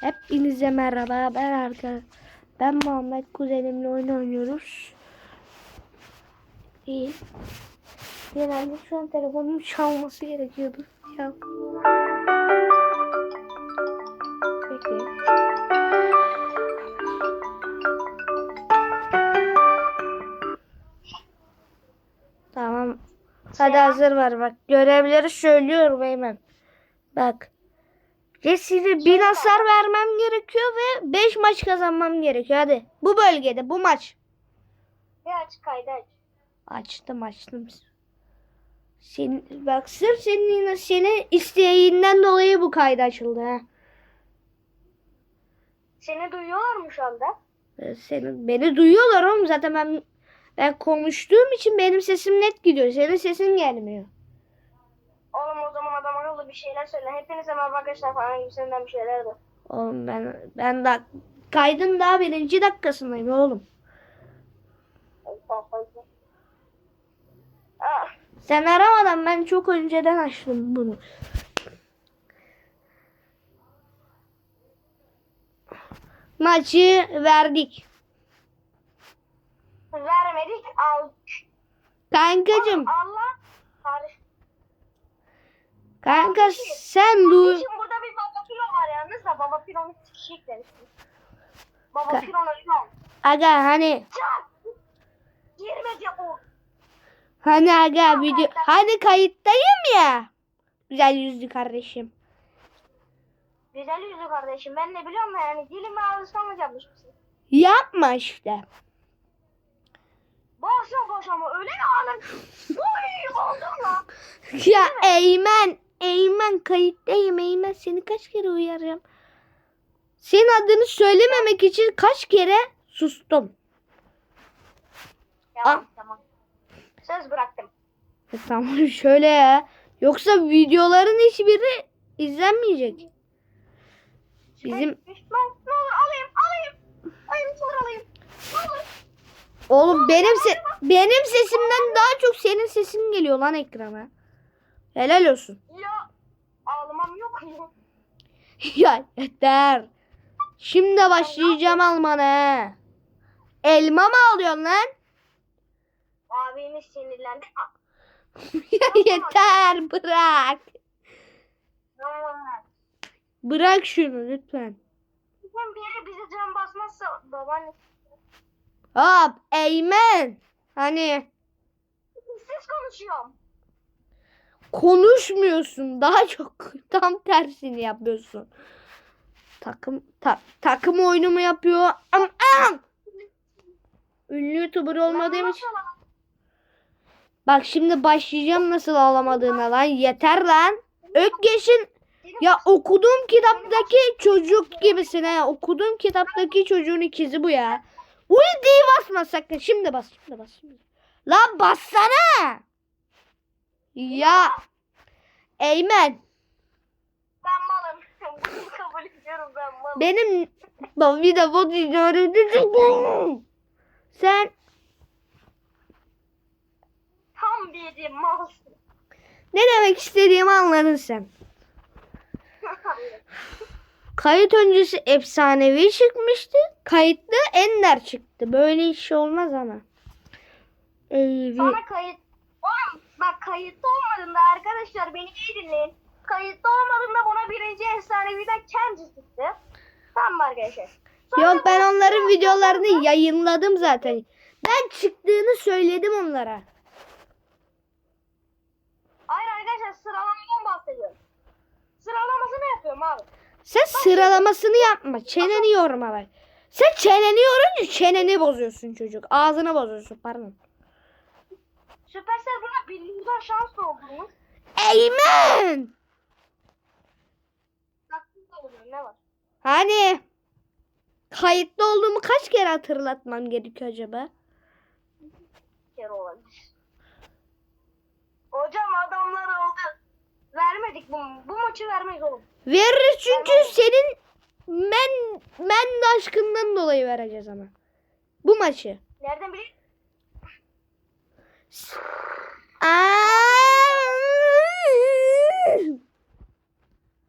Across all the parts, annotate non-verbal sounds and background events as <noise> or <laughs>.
Hepinize merhaba. Ben Arka. Ben Muhammed kuzenimle oyun oynuyoruz. İyi. Genelde şu an telefonum çalması gerekiyordu. Ya. Peki. Tamam. Hadi hazır var bak. Görevleri söylüyorum hemen. Bak. Jesse'ye bin hasar vermem gerekiyor ve 5 maç kazanmam gerekiyor. Hadi. Bu bölgede bu maç. Bir aç kaydı aç. Açtım açtım. Senin, bak sırf senin, senin isteğinden dolayı bu kaydı açıldı. Ha. Seni duyuyorlar mı şu anda? Ee, Senin, beni duyuyorlar oğlum zaten ben ben konuştuğum için benim sesim net gidiyor. Senin sesin gelmiyor. Oğlum o zaman adam akıllı bir şeyler söyle. Hepinize merhaba arkadaşlar falan gibisinden bir şeyler de. Oğlum ben ben da kaydın daha birinci dakikasındayım oğlum. Sen aramadan ben çok önceden açtım bunu. Maçı verdik. vermedik al. Kankacım, Allah. Kardeş. Kanka sen du Şimdi burada bir baba pilon var yalnız da baba pilonu sikişik demiştim. Baba Ka- pilon ölüyor. aga hani Çak. Girmedi o. hani aga video hani kayıttayım ya. Güzel yüzlü kardeşim. Güzel yüzlü kardeşim. Ben ne biliyorum yani dilime alıştırmayacakmış mısın? Yapma işte. Boşa boşa mı? Öyle mi alın? Uy <laughs> oldum lan. Ya Eymen, Eymen kayıttayım Eymen seni kaç kere uyarıyorum. Senin adını söylememek için kaç kere sustum. Tamam tamam. Söz bıraktım. E tamam <laughs> şöyle ya. Yoksa videoların hiçbiri izlenmeyecek. Bizim Lan ne olur alayım alayım. Alayım sonra alayım. Ne olur. oğlum benim se benim sesimden daha çok senin sesin geliyor lan ekrana. Helal olsun. <laughs> Ya ağlamam yok mu? ya yeter. Şimdi başlayacağım almana. Elma mı alıyorsun lan? Abimiz sinirlendi. <laughs> Ya yeter bırak. Bırak şunu lütfen. Bizim biri bize can basmazsa babaanne Hop Eymen. Hani siz konuşuyorum. Konuşmuyorsun. Daha çok <laughs> tam tersini yapıyorsun. Takım ta, takım oyunumu yapıyor. Am, am. Ünlü YouTuber olmadığım için. Bak şimdi başlayacağım nasıl ağlamadığına lan. Yeter lan. Ökkeş'in ya okuduğum kitaptaki çocuk gibisin ha. Okuduğum kitaptaki çocuğun ikizi bu ya. Ultiyi basma sakın. Şimdi bas. Şimdi bas. Lan bassana. Ya. Eymen. Ben malım. Bunu <laughs> kabul ediyorum ben malım. Benim Bak bir de bot izliyorum. Sen Tam bir malsın. ne demek istediğimi anladın sen. <laughs> Kayıt öncesi efsanevi çıkmıştı. Kayıtlı Ender çıktı. Böyle iş olmaz ama. Ee, Sonra kayıt... Bak kayıtlı olmadığında arkadaşlar beni iyi dinleyin. Kayıtlı olmadığında buna birinci efsaneviden kendi çıktı. Tamam mı arkadaşlar? Sonra Yok ben onların videolarını yayınladım zaten. Ben çıktığını söyledim onlara. Hayır arkadaşlar sıralamadan bahsediyorum. Sıralamasını yapıyorum abi. Sen sıralamasını yapma. Çeneni yorma bak. Sen çeneni yorunca çeneni bozuyorsun çocuk. Ağzını bozuyorsun pardon. Süpersel buna birinci şans. Eymen! Haksız da oluyor ne var? Hani kayıtlı olduğumu kaç kere hatırlatmam gerekiyor acaba? Bir kere olabilir. Hocam adamlar oldu. Vermedik bu, bu maçı vermeyiz oğlum. Veririz çünkü senin men men aşkından dolayı vereceğiz ama. Bu maçı. Nereden bileyim?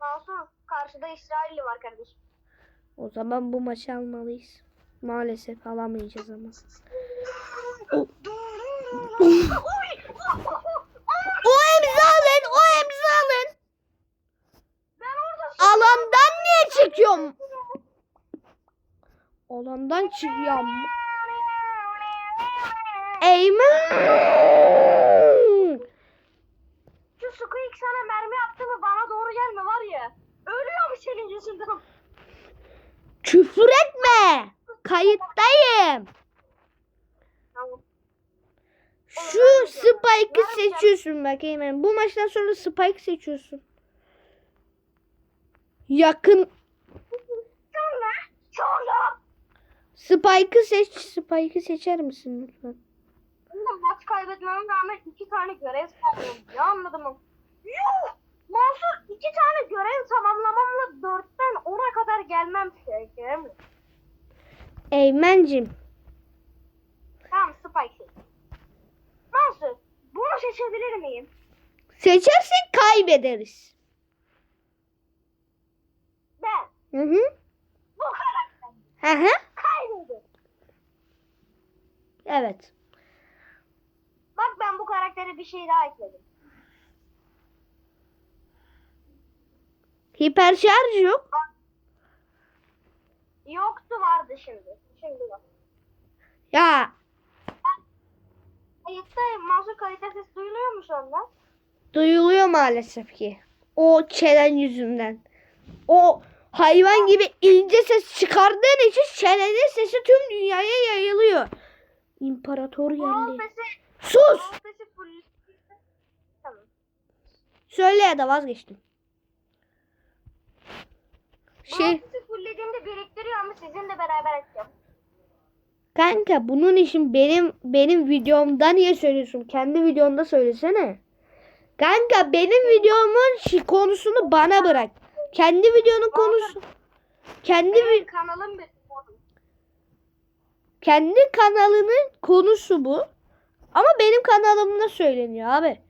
Masum karşıda İsrailli var kardeşim. O zaman bu maçı almalıyız. Maalesef alamayacağız ama. O, o emzalın, o orada Alandan niye çıkıyorum? Alandan çıkıyorum. Eymen. Sana mermi yaptı mı bana doğru gelme var ya. Ölüyor mu senin yüzünden? Küfür etme. Kayıttayım. Tamam. Şu Spike'ı seçiyorsun bak Eymen. Bu maçtan sonra Spike seçiyorsun. Yakın Sonra, sonra. Spike'ı seç. Spike'ı seçer misin lütfen? Maç kaybetmeme rağmen iki tane görev tamamladım. Ya anladın mı? Yuh! Mansur iki tane görev tamamlamamla dörtten ona kadar gelmem gerekir mi? Eymencim. Tamam Spike. Mansur bunu seçebilir miyim? Seçersek kaybederiz. Ben Hı hı. bu karakter Hı hı. kaybederim. Evet. Bak ben bu karaktere bir şey daha ekledim. Hiper şarj yok. Yoktu vardı şimdi. Şimdi var. Ya Kayıttayım. Mansur kayıtta ses duyuluyor mu şu anda? duyuluyor maalesef ki. O çenen yüzünden. O hayvan gibi ince ses çıkardığın için çenenin sesi tüm dünyaya yayılıyor. İmparator geldi. Sus! Full... Tamam. Söyle ya da vazgeçtim. Şey Brawl Pass'i fulllediğimde biriktiriyor ama sizinle beraber açacağım. kanka bunun için benim benim videomda niye söylüyorsun? Kendi videonda söylesene. Kanka benim videomun konusunu bana bırak. Kendi videonun konusu kendi vi- Benim kanalım kendi kanalının konusu bu. Ama benim kanalımda söyleniyor abi.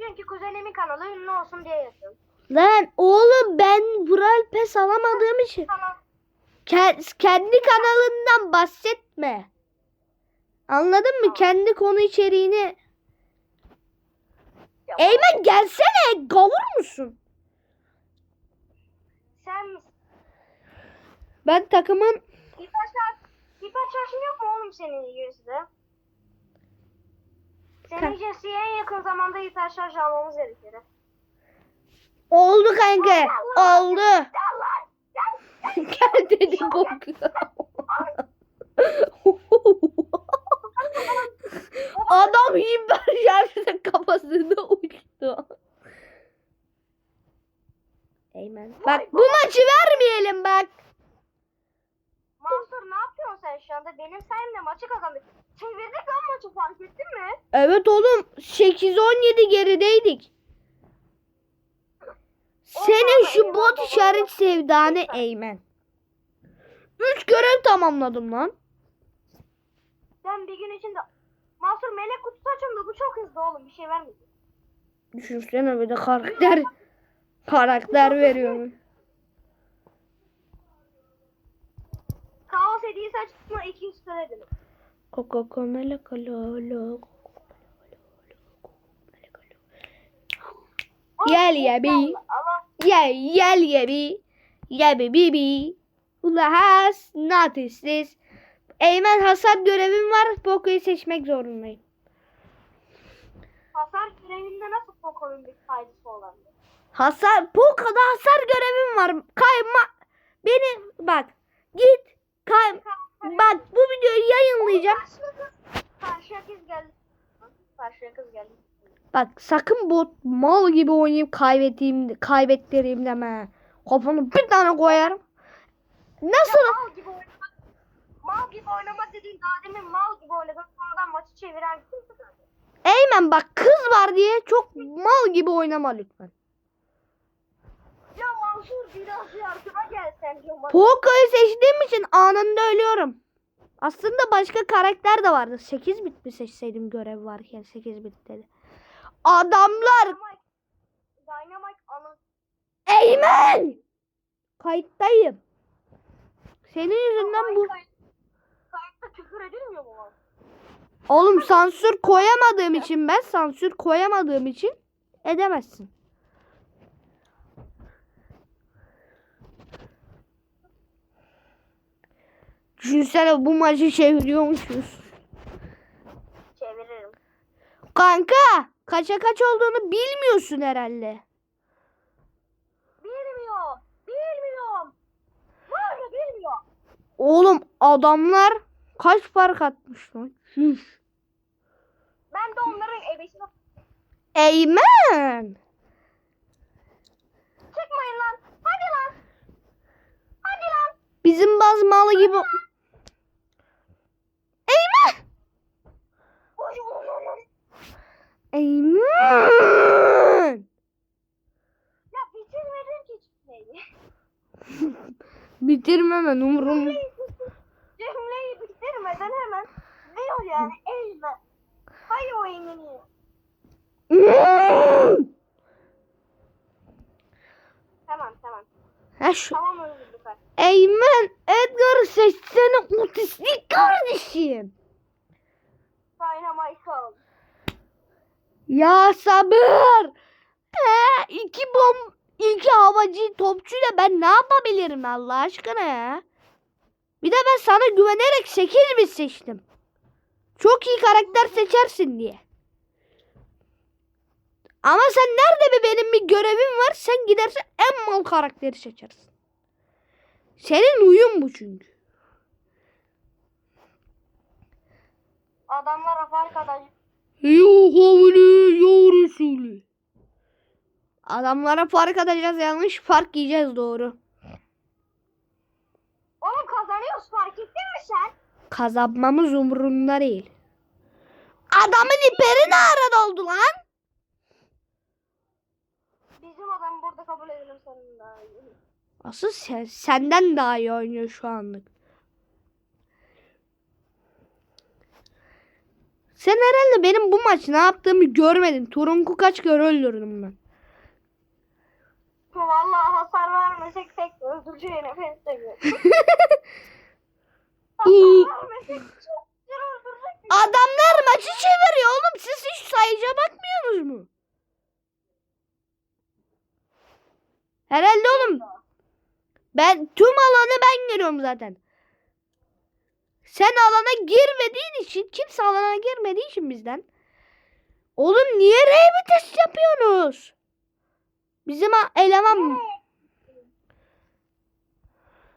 Çünkü kuzenimin kanalı ünlü olsun diye yapıyorum. Lan oğlum ben Brawl Pass alamadığım için kendi kanalından bahsetme. Anladın mı? Kendi konu içeriğini. Eymen gelsene. Gavur musun? Sen misin? Ben takımın Hiper şarj... Hiper şarjın yok mu oğlum senin yüzde? Senin Jesse'ye en yakın zamanda hiper şarj almamız gerekir. Oldu kanka. Oldu. Gel dedi korkuyor. Adam hiper şarjda kafasına uçtu. Eymen. Bak bu maçı vermeyelim bak. Mansur ne yapıyorsun sen şu anda? Benim sayemde maçı kazandık. Çevirdik lan maçı fark ettin mi? Evet oğlum 8-17 gerideydik. Senin şu bot işaret sevdanı Eymen. 3 görev tamamladım lan. Ben bir gün içinde... Mansur melek kutusu da bu çok hızlı oğlum. Bir şey vermedi. Düşünsene bir de karakter <laughs> karakter veriyorum. Kaos hediyesi açtım 200 lira dedim. Coco Comele Cololo. Gel ya bir. Allah. Ya bir. Ya bir bibi. Ula has not is this. Eymen hasar görevim var. Poco'yu seçmek zorundayım. Hasar görevinde nasıl Poco'nun bir faydası olabilir? Hasar Poco'da hasar görevim var. Kayma beni bak git kay bak bu videoyu yayınlayacağım. Karşıya kız geldi. Karşıya kız geldi. Bak sakın bot mal gibi oynayıp kaybettiğim kaybettireyim deme. Kafanı bir tane koyarım. Nasıl? Mal gibi oynamak. Mal gibi oynamak dediğin daha demin mal gibi oynadın. Sonradan maçı çeviren kimse zaten. Eymen bak kız var diye çok mal gibi oynama lütfen. Ya Mansur biraz yardıma gel sen diyorum. Poco'yu seçtiğim için anında ölüyorum. Aslında başka karakter de vardı. 8 bit mi seçseydim görev varken 8 bit dedi. Adamlar Dynamite. Eymen! Kayıttayım. Senin yüzünden bu. Kayıt- Kayıtta küfür edilmiyor mu? lan? Oğlum sansür koyamadığım için ben sansür koyamadığım için edemezsin. Düşünsene bu maçı çeviriyormuşuz. Çeviririm. Kanka kaça kaç olduğunu bilmiyorsun herhalde. Bilmiyor. Bilmiyorum. Var mı bilmiyor. Oğlum adamlar kaç fark atmış lan? Üf. Ben de onların ebesine Eymen. çıkmayın lan. Hadi lan. Hadi lan. Bizim baz malı gibi. Eymen. Oy, oy, oy, oy. Eymen. Ya bitirmedin ki cümleyi. <laughs> Bitirmemen umurum. Cümleyi, bitirmeden hemen diyor yani eğme. Hay o eğmeni. <laughs> Tamam tamam. ha şu. Tamam özür dilerim. Eymen Edgar'ı seçsene otistik kardeşim. Dynamite. Ya sabır. Ee, iki bom iki havacı topçuyla ben ne yapabilirim Allah aşkına ya. Bir de ben sana güvenerek 8 bit seçtim. Çok iyi karakter seçersin diye. Ama sen nerede bir benim bir görevim var sen gidersen en mal karakteri seçersin. Senin uyum bu çünkü. Adamlara fark atacak. Yuh Adamlara fark atacağız yanlış fark yiyeceğiz doğru. Oğlum kazanıyoruz fark ettin mi sen? Kazanmamız umurunda değil. Adamın iperi ne arada oldu lan? Bizim adam burada kabul edelim senin daha iyi. Asıl sen, senden daha iyi oynuyor şu anlık. Sen herhalde benim bu maç ne yaptığımı görmedin. Turunku kaç kere öldürdüm ben. <laughs> İyi. hasar vermesek çok güzel öldürecek. Adamlar maçı çeviriyor oğlum. Siz hiç sayıca bakmıyorsunuz mu? Herhalde oğlum. Ben tüm alanı ben giriyorum zaten. Sen alana girmediğin için kimse alana girmediği için bizden. Oğlum niye rey test yapıyorsunuz? Bizim eleman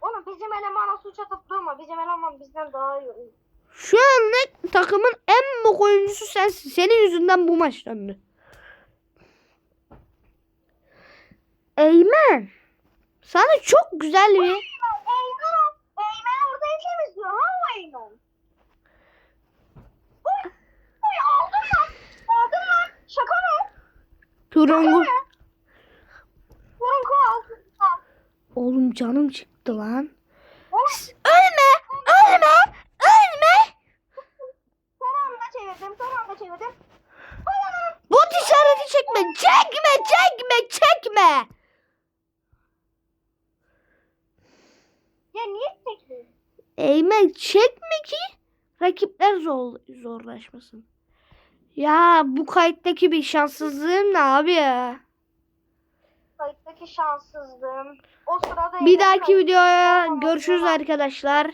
Oğlum bizim elemana suç atıp durma. Bizim eleman bizden daha iyi oynuyor. şu anlık takımın en bok oyuncusu sensin. Senin yüzünden bu maç döndü. Eymen. Sana çok güzel bir Eymen, Eymen orada temizliyor. Ha o Eymen. Uy, uy aldın lan. Aldın lan. Şaka mı? turungu. Vurun aldın. Al. Oğlum canım çıktı lan. Oğlum, Ölme! Ölme! Ölme! Son anda çevirdim. Son anda çevirdim. Bu işareti çekme! Çekme! Çekme! Çekme! Ya niye çektin? Eymen çekme ki rakipler zor, zorlaşmasın. Ya bu kayıttaki bir şanssızlığım ne abi ya? Kayıttaki şanssızlığım. O sırada Bir dahaki videoya görüşürüz arkadaşlar.